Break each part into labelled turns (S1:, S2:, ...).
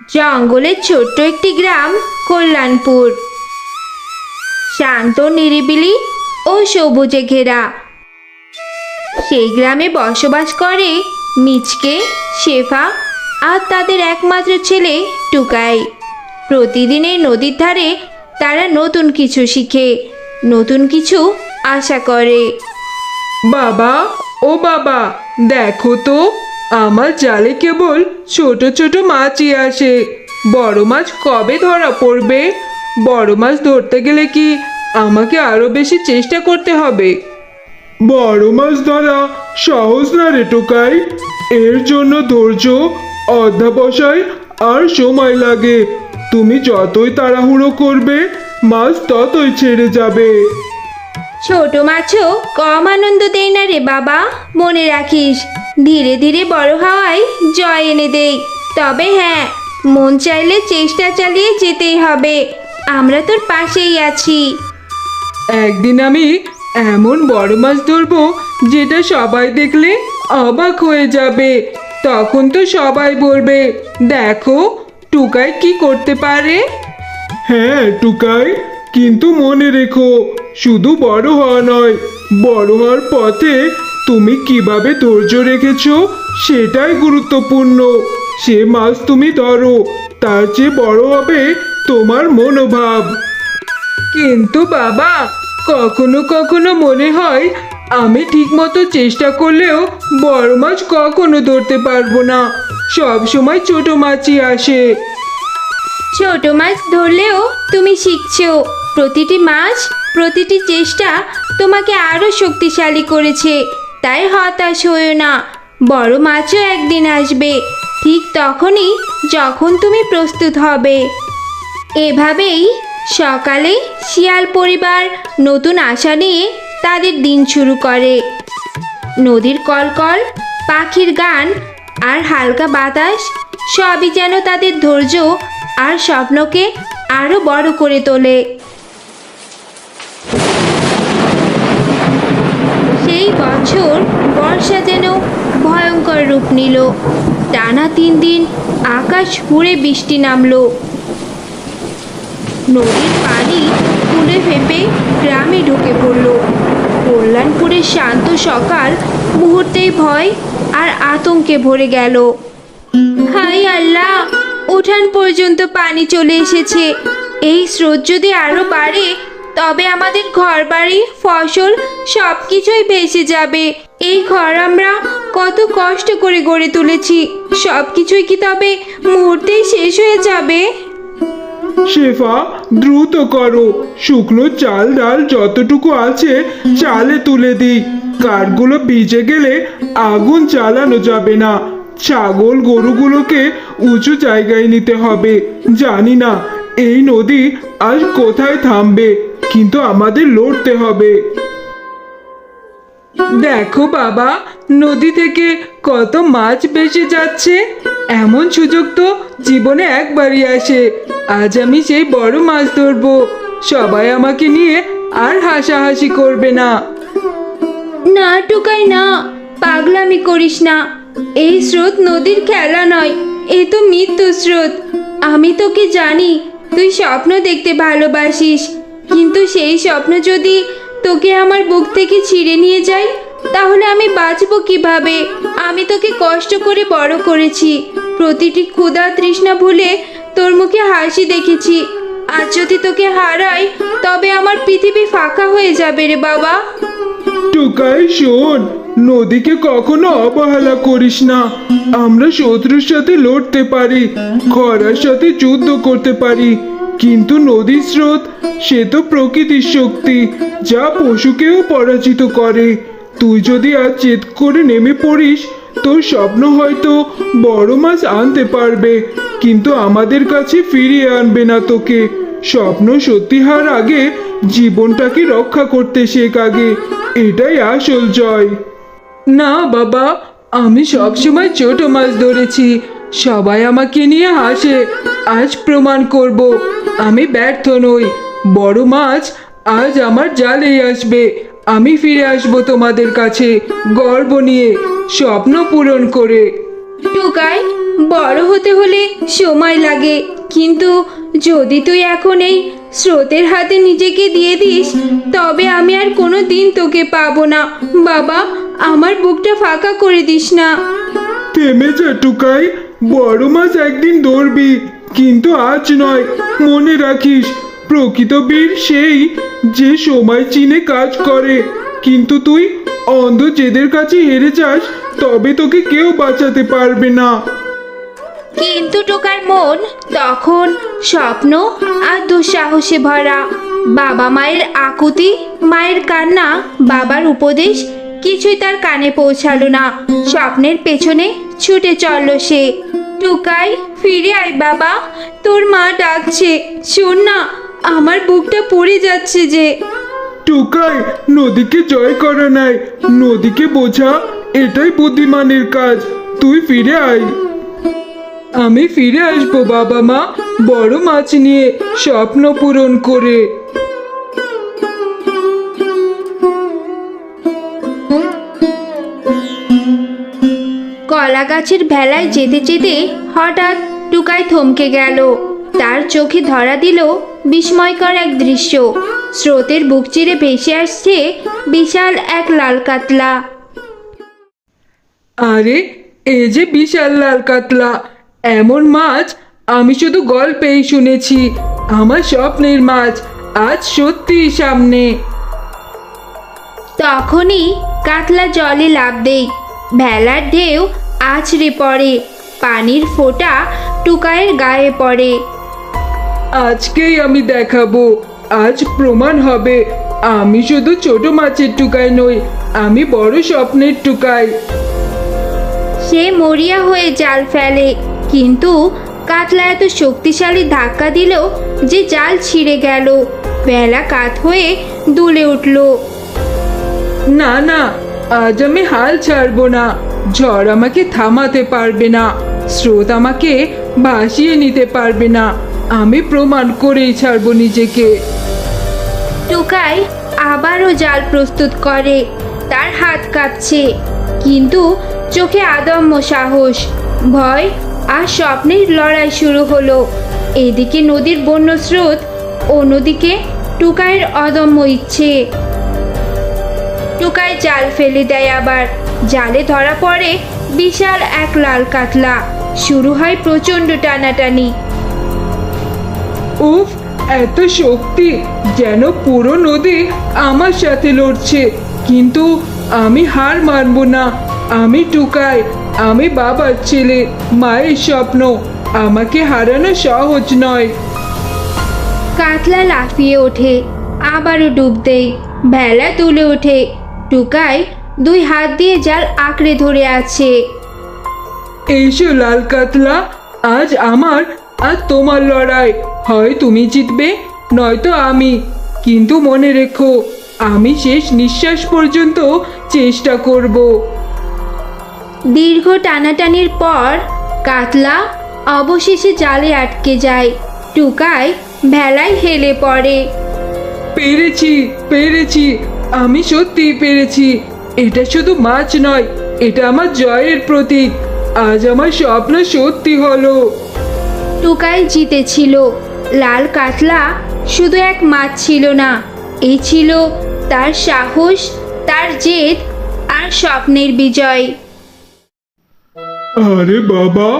S1: জঙ্গলের ছোট্ট একটি গ্রাম, কল্যাণপুর। শান্ত, নিরিবিলি ও সবুজে ঘেরা। সেই গ্রামে বসবাস করে মিচকে শেফা আর তাদের একমাত্র ছেলে টুকাই। প্রতিদিন এই নদীর ধারে তারা নতুন কিছু শিখে, নতুন কিছু আশা করে।
S2: বাবা, ও বাবা, দেখো তো। আমার জালে কেবল ছোট ছোট মাছই আসে। বড় মাছ কবে ধরা পড়বে? বড় মাছ ধরতে গেলে কি আমাকে আরও বেশি চেষ্টা করতে হবে?
S3: বড় মাছ ধরা সহজ না রে টোকাই? এর জন্য ধৈর্য অধ্যাবসায় আর সময় লাগে। তুমি যতই তাড়াহুড়ো করবে, মাছ ততই ছেড়ে যাবে।
S1: ছোট মাছও কম আনন্দ দেয় না রে বাবা মনে রাখিস। ধীরে ধীরে বড় হওয়ায় জয় এনে দেই তবে হ্যাঁ মন চাইলে চেষ্টা চালিয়ে যেতেই হবে। আমরা তোর পাশেই আছি।
S2: একদিন আমি এমন বড় মাছ ধরবো যেটা সবাই দেখলে অবাক হয়ে যাবে। তখন তো সবাই বলবে দেখো টুকাই কি করতে পারে?
S3: হ্যাঁ টুকাই কিন্তু মনে রেখো শুধু বড় হওয়া নয়, বড় হওয়ার পথে তুমি কীভাবে ধৈর্য রেখেছ সেটাই গুরুত্বপূর্ণ। সে মাছ তুমি ধরো, তার চেয়ে বড় হবে তোমার মনোভাব।
S2: কিন্তু বাবা, কখনো কখনো মনে হয় আমি ঠিকমতো চেষ্টা করলেও বড় মাছ কখনো ধরতে পারব না। সব সময় ছোট মাছই আসে।
S1: ছোট মাছ ধরলেও তুমি শিখছো। প্রতিটি মাছ, প্রতিটি চেষ্টা তোমাকে আরও শক্তিশালী করেছে। তাই হতাশ হয়েও না। বড় মাছও একদিন আসবে। ঠিক তখনই যখন তুমি প্রস্তুত হবে। এভাবেই সকালে শিয়াল পরিবার নতুন আশা নিয়ে তাদের দিন শুরু করে। নদীর কলকল, পাখির গান আর হালকা বাতাস সবই যেন তাদের ধৈর্য আর স্বপ্নকে আরও বড় করে তোলে সেই বছর বর্ষা যেন ভয়ঙ্কর রূপ নিল। টানা তিন দিন আকাশ হুড়ে বৃষ্টি নামলো। নদীর পানি ফুলে ফেপে গ্রামে ঢুকে পড়ল। কল্যাণপুরের শান্ত সকাল, মুহূর্তেই ভয় আর আতঙ্কে ভরে গেল। হাই আল্লাহ, উঠান পর্যন্ত পানি চলে এসেছে। এই স্রোত যদি আরও বাড়ে তবে আমাদের ঘরবাড়ি, ফসল সব কিছুই ভেসে যাবে। এই ঘর আমরা কত কষ্ট করে গড়ে তুলেছি। সব কিছুই কি তবে মুহূর্তেই শেষ হয়ে যাবে?
S3: শেফা, দ্রুত করো। শুকনো চাল ডাল যতটুকু আছে চালে তুলে দিই। কাঠগুলো ভিজে গেলে আগুন জ্বালানো যাবে না। ছাগল গরুগুলোকে উঁচু জায়গায় নিতে হবে। জানি না, এই নদী আজ কোথায় থামবে। কিন্তু আমাদের লড়তে হবে।
S2: দেখো বাবা নদী থেকে কত মাছ ভেসে যাচ্ছে। এমন সুযোগ তো জীবনে একবারই আসে। আজ আমি সেই বড় মাছ ধরবো। সবাই আমাকে নিয়ে আর হাসাহাসি করবে না।
S1: না টুকাই না পাগলামি করিস না। এই স্রোত নদীর খেলা নয় এ তো মৃত্যু স্রোত। আমি তোকে জানি তুই স্বপ্ন দেখতে ভালোবাসিস। কিন্তু সেই স্বপ্ন যদি তোকে আমার বুক থেকে ছিঁড়ে নিয়ে যায়, তাহলে আমি বাঁচবো কীভাবে? আমি তোকে কষ্ট করে বড় করেছি। প্রতিটি ক্ষুধা তৃষ্ণা ভুলে তোর মুখে হাসি দেখেছি। আজ যদি তোকে হারাই, তবে আমার পৃথিবী ফাঁকা হয়ে যাবে রে বাবা।
S3: টুকাই, শোন, নদীকে কখনো অবহেলা করিস না। আমরা শত্রুর সাথে লড়তে পারি, খরার সাথে যুদ্ধ করতে পারি। কিন্তু নদীর স্রোত, সে তো প্রকৃতির শক্তি, যা পশুকেও পরাজিত করে। তুই যদি আজ জেদ করে নেমে পড়িস, তোর স্বপ্ন হয়তো বড় মাছ আনতে পারবে, কিন্তু আমাদের কাছে ফিরিয়ে আনবে না তোকে। স্বপ্ন সত্যি হার আগে জীবনটাকে রক্ষা করতে শেখ আগে। এটাই আসল জয়।
S2: না বাবা, আমি সবসময় ছোট মাছ ধরেছি। সবাই আমাকে নিয়ে হাসে। আজ প্রমাণ করব, আমি ব্যর্থ নই। বড় মাছ, আজ আমার জালেই আসবে। আমি ফিরে আসব তোমাদের কাছে গর্ব নিয়ে, স্বপ্ন পূরণ করে।
S1: টুকাই, বড় হতে হলে সময় লাগে। কিন্তু যদি তুই এখন এই স্রোতের হাতে নিজেকে দিয়ে দিস, তবে আমি আর কোনো দিন তোকে পাবো না। বাবা, আমার বুকটা ফাঁকা করে দিস না।
S3: থেমে যা টুকাই, বড় মাছ একদিন ধরবি, কিন্তু আজ নয়, মনে রাখিস, প্রকৃত বীর সেই যে সময় চিনে কাজ করে। কিন্তু তুই অন্ধ যেদের কাছে হেরে যাস, তবে তোকে কেউ বাঁচাতে পারবে না।
S1: কিন্তু টোকার মন তখন স্বপ্ন আর দুঃসাহসে ভরা। বাবা মায়ের আকুতি, মায়ের কান্না, বাবার উপদেশ কিছুই তার কানে পৌঁছালো না। স্বপ্নের পেছনে ছুটে চলল সে। টুকাই, ফিরে আয় বাবা, তোর মা ডাকছে। শোন না, আমার বুকটা পড়ে যাচ্ছে যে।
S3: টুকাই, নদীকে জয় করা নাই। নদীকে বোঝা এটাই বুদ্ধিমানের কাজ। তুই ফিরে আয়।
S2: আমি ফিরে আসব বাবা মা, বড় মাছ নিয়ে স্বপ্ন পূরণ করে।
S1: কলা গাছের ভেলায় যেতে যেতে হঠাৎ টুকাই থমকে গেল। তার চোখে ধরা দিল বিস্ময়কর এক দৃশ্য। স্রোতের বুক চিরে ভেসে আসছে বিশাল এক লাল কাতলা।
S2: আরে এ যে বিশাল লাল কাতলা। এমন মাছ আমি শুধু গল্পেই শুনেছি। আমার স্বপ্নের মাছ আজ সত্যি সামনে।
S1: তখনই কাতলা জলে লাভ দেই ভেলার ঢেউ আছড়ে পড়ে। পানির ফোঁটা টুকায়ের গায়ে পড়ে।
S2: আজকেই আমি দেখাবো। আজ প্রমাণ হবে। আমি শুধু ছোট মাছের টুকাই নই আমি বড় স্বপ্নের টুকাই।
S1: সে মরিয়া হয়ে জাল ফেলে। কিন্তু কাতলা এত শক্তিশালী ধাক্কা দিল যে জাল ছিঁড়ে গেল। বেলা কাত হয়ে দুলে উঠল।
S2: না না আজ আমি হাল ছাড়বো না। ঝড় আমাকে থামাতে পারবে না, স্রোত আমাকে ভাসিয়ে নিতে পারবে না। আমি প্রমাণ করেই ছাড়বো নিজেকে।
S1: টুকাই আবারও জাল প্রস্তুত করে, তার হাত কাঁপছে, কিন্তু চোখে আদম্য সাহস, ভয় আর স্বপ্নের লড়াই শুরু হলো। এদিকে নদীর বন্য স্রোত, অন্যদিকে টুকাইয়ের অদম্য ইচ্ছে। টুকাই জাল ফেলে দেয় আবার জালে ধরা পড়ে বিশাল এক লাল কাতলা। শুরু হয় প্রচণ্ড টানাটানি।
S2: উফ এত শক্তি যেন পুরো নদী আমার সাথে লড়ছে। কিন্তু আমি হার মানব না। আমি টুকাই আমি বাবার ছেলে মায়ের স্বপ্ন। আমাকে হারানো সহজ নয়।
S1: কাতলা লাফিয়ে ওঠে আবারও ডুব দেয় ভেলা তুলে ওঠে। টুকাই দুই হাত দিয়ে জাল আঁকড়ে ধরে আছে।
S2: এইসো লাল কাতলা আজ আমার আর তোমার লড়াই। হয় তুমি জিতবে নয়তো আমি। কিন্তু মনে রেখো আমি শেষ নিঃশ্বাস পর্যন্ত চেষ্টা করব।
S1: দীর্ঘ টানাটানির পর কাতলা অবশেষে জালে আটকে যায়। টুকায় ভেলায় হেলে পড়ে।
S2: পেরেছি পেরেছি আমি সত্যিই পেরেছি। এটা শুধু মাছ নয় এটা আমার জয়ের প্রতীক। আজ আমার স্বপ্ন সত্যি হলো।
S1: টুকাই জিতেছিল। লাল কাতলা শুধু এক মাছ ছিল না এই ছিল তার সাহস তার জেদ আর স্বপ্নের বিজয়।
S3: আরে বাবা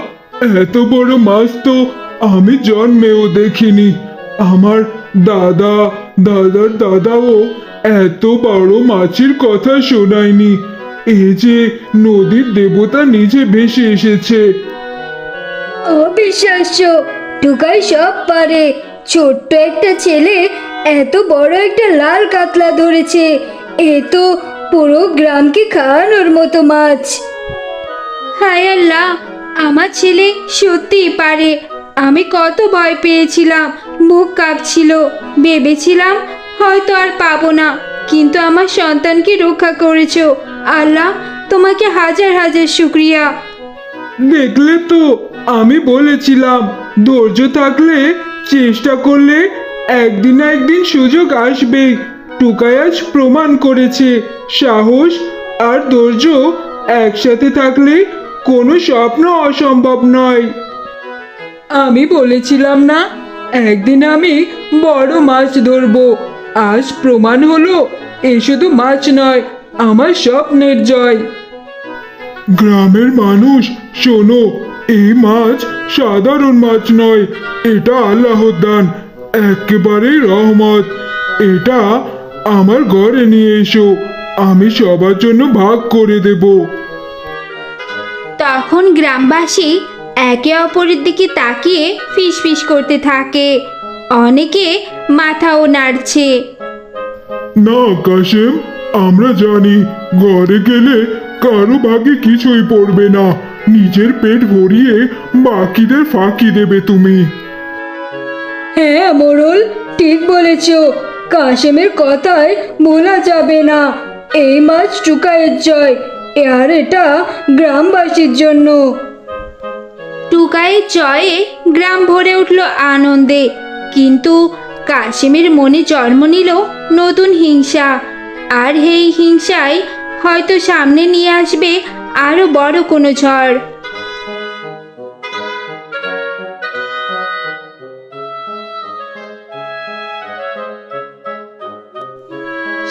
S3: এত বড় মাছ তো আমি জন্মেও দেখিনি। আমার দাদা দাদার দাদাও এত বড় মাছের কথা শোনায়নি। এ যে নদীর দেবতা নিজে ভেসে এসেছে।
S1: অবিশ্বাস্য টুকাই সব পারে। ছোট্ট একটা ছেলে এত বড় একটা লাল কাতলা ধরেছে। এ তো পুরো গ্রামকে খাওয়ানোর মতো মাছ। হায় আল্লাহ, আমার ছেলে সত্যিই পারে। আমি কত ভয় পেয়েছিলাম, মুখ কাঁপছিল। ভেবেছিলাম হয়তো আর পাবো না। কিন্তু আমার সন্তানকে রক্ষা করেছ। আল্লাহ তোমাকে হাজার হাজার শুক্রিয়া।
S3: দেখলে তো আমি বলেছিলাম ধৈর্য থাকলে চেষ্টা করলে একদিন না একদিন সুযোগ আসবে। টুকায়াজ প্রমাণ করেছে সাহস আর ধৈর্য একসাথে থাকলে কোনো স্বপ্ন অসম্ভব নয়।
S2: আমি বলেছিলাম না একদিন আমি বড় মাছ ধরবো। আজ প্রমাণ হলো এ শুধু মাছ নয় আমার স্বপ্নের জয়।
S3: গ্রামের মানুষ শোনো এই মাছ সাধারণ মাছ নয় এটা আল্লাহর দান একেবারে রহমত। এটা আমার ঘরে নিয়ে এসো আমি সবার জন্য ভাগ করে দেব।
S1: তখন গ্রামবাসী একে অপরের দিকে তাকিয়ে ফিসফিস করতে থাকে। অনেকে মাথাও নাড়ছে।
S3: না কাশেম আমরা জানি ঘরে গেলে কারও ভাগে কিছুই পড়বে না। নিজের পেট ভরিয়ে বাকিদের ফাঁকি দেবে তুমি।
S4: হ্যাঁ মোড়ল ঠিক বলেছ। কাশেমের কথায় বলা যাবে না। এই মাছ টুকায়ের জয় আর এটা গ্রামবাসীর জন্য।
S1: টুকায়ের জয়ে গ্রাম ভরে উঠল আনন্দে। কিন্তু কাশিমের মনে জন্ম নিল নতুন হিংসা। আর এই হিংসাই হয়তো সামনে নিয়ে আসবে আরও বড় কোনো ঝড়।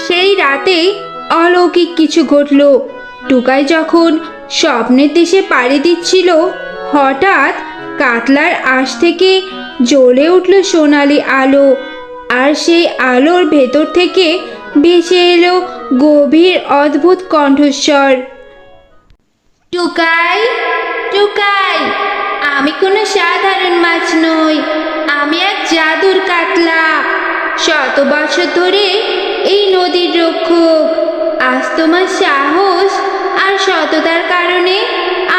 S1: সেই রাতে অলৌকিক কিছু ঘটল। টুকাই যখন স্বপ্নের দেশে পাড়ি দিচ্ছিল, হঠাৎ কাতলার আশ থেকে জ্বলে উঠল সোনালি আলো। আর সেই আলোর ভেতর থেকে ভেসে এলো গভীর অদ্ভুত কণ্ঠস্বর। টুকাই টুকাই, আমি কোনো সাধারণ মাছ নই, আমি এক জাদুর কাতলা। শত বছর ধরে এই নদীর রক্ষক। আজ তোমার সাহস আর সততার কারণে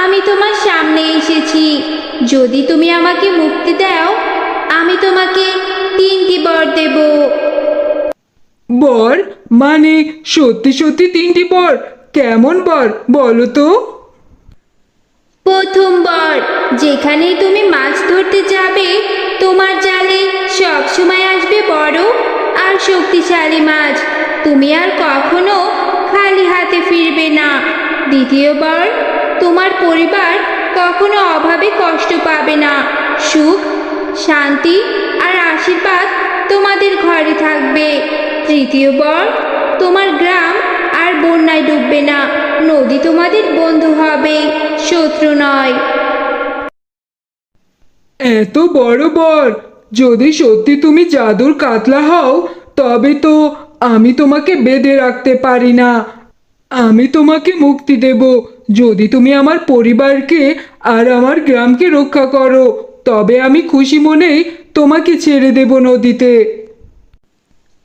S1: আমি তোমার সামনে এসেছি। যদি তুমি আমাকে মুক্তি দাও আমি তোমাকে তিনটি বর দেব।
S2: বর মানে সত্যি সত্যি তিনটি বর। কেমন বর বলো তো?
S1: প্রথম বর যেখানেই তুমি মাছ ধরতে যাবে তোমার জালে সব সময় আসবে বড় আর শক্তিশালী মাছ। তুমি আর কখনো খালি হাতে ফিরবে না। দ্বিতীয় বর তোমার পরিবার কখনো অভাবে কষ্ট পাবে না। সুখ, শান্তি আর আশীর্বাদ তোমাদের ঘরে থাকবে। তৃতীয় বর, তোমার গ্রাম আর বন্যায় ডুববে না। নদী তোমাদের বন্ধু হবে, শত্রু নয়।
S2: এত বড় বর, যদি সত্যি তুমি জাদুর কাতলা হও, তবে তো আমি তোমাকে বেঁধে রাখতে পারি না। আমি তোমাকে মুক্তি দেব। যদি তুমি আমার পরিবারকে আর আমার গ্রামকে রক্ষা করো, তবে আমি খুশি মনেই তোমাকে ছেড়ে দেব নদীতে।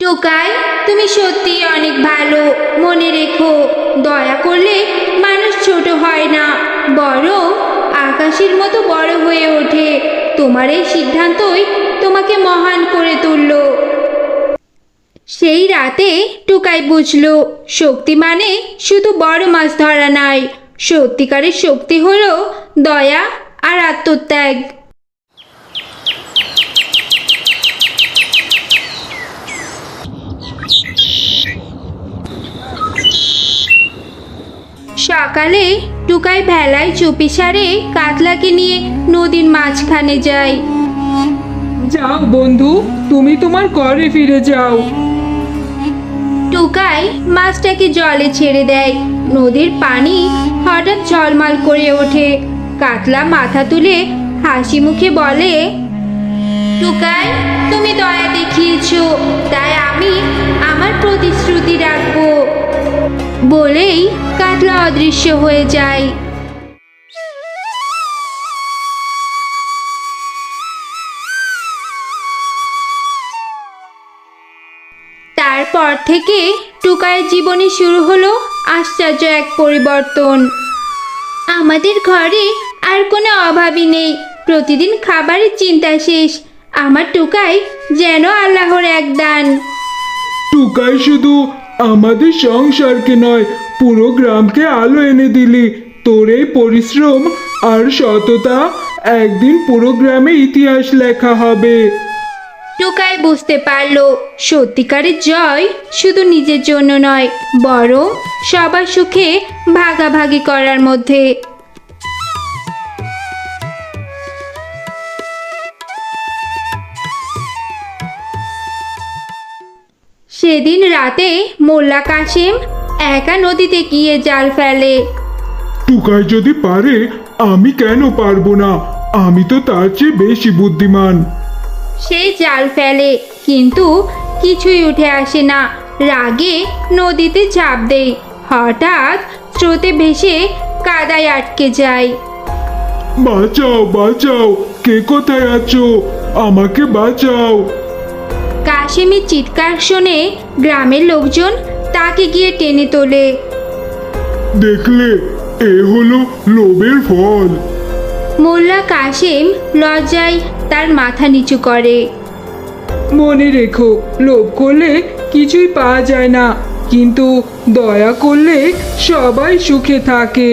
S1: টোকাই, তুমি সত্যি অনেক ভালো। মনে রেখো, দয়া করলে মানুষ ছোট হয় না, বরং আকাশের মতো বড় হয়ে ওঠে। তোমার এই সিদ্ধান্তই তোমাকে মহান করে তুলল। সেই রাতে টুকাই বুঝলো, শক্তি মানে শুধু বড় মাছ ধরা নয় সত্যিকারের শক্তি হলো দয়া আর আত্মত্যাগ। সকালে টুকাই ভেলায় চুপি সারে কাতলাকে নিয়ে নদীর মাঝখানে যায়
S2: যাও বন্ধু তুমি তোমার ঘরে ফিরে যাও।
S1: টুকাই মাছটাকে জলে ছেড়ে দেয়। নদীর পানি হঠাৎ ঝলমল করে ওঠে। কাতলা মাথা তুলে হাসি মুখে বলে, টুকাই, তুমি দয়া দেখিয়েছো, তাই আমি আমার প্রতিশ্রুতি রাখব। বলেই কাতলা অদৃশ্য হয়ে যায়। তারপর থেকে টুকাইয়ের জীবনে শুরু হলো আশ্চর্য এক পরিবর্তন। আমাদের ঘরে আর কোনো অভাবই নেই। প্রতিদিন খাবারের চিন্তা শেষ। আমার টুকাই যেন আল্লাহর এক দান।
S3: টুকাই শুধু আমাদের সংসারকে নয়, পুরো গ্রামকে আলো এনে দিলি। তোর এই পরিশ্রম আর সততা একদিন পুরো গ্রামে ইতিহাস লেখা হবে।
S1: টোকাই বুঝতে পারল, সত্যিকারের জয় শুধু নিজের জন্য নয়, বরং সবার সুখে ভাগাভাগি করার মধ্যে। সেদিন রাতে মোল্লা কাশিম একা নদীতে গিয়ে জাল ফেলে।
S3: টুকাই যদি পারে, আমি কেন পারব না? আমি তো তার চেয়ে বেশি বুদ্ধিমান।
S1: সেই জাল ফেলে কিন্তু কিছুই উঠে আসে না। রাগে নদীতে ঝাঁপ দেয়। হঠাৎ স্রোতে ভেসে কাদায় আটকে যায়।
S3: বাঁচাও বাঁচাও কে কোথায় আছো? আমাকে বাঁচাও।
S1: কাশেমের চিৎকার শুনে গ্রামের লোকজন তাকে গিয়ে টেনে তোলে।
S3: দেখলে এ হলো লোভের ফল।
S1: মোল্লা কাশেম লজ্জায় তার মাথা নিচু করে।
S2: মনে রেখো, লোভ করলে কিছুই পাওয়া যায় না, কিন্তু দয়া করলে সবাই সুখে থাকে।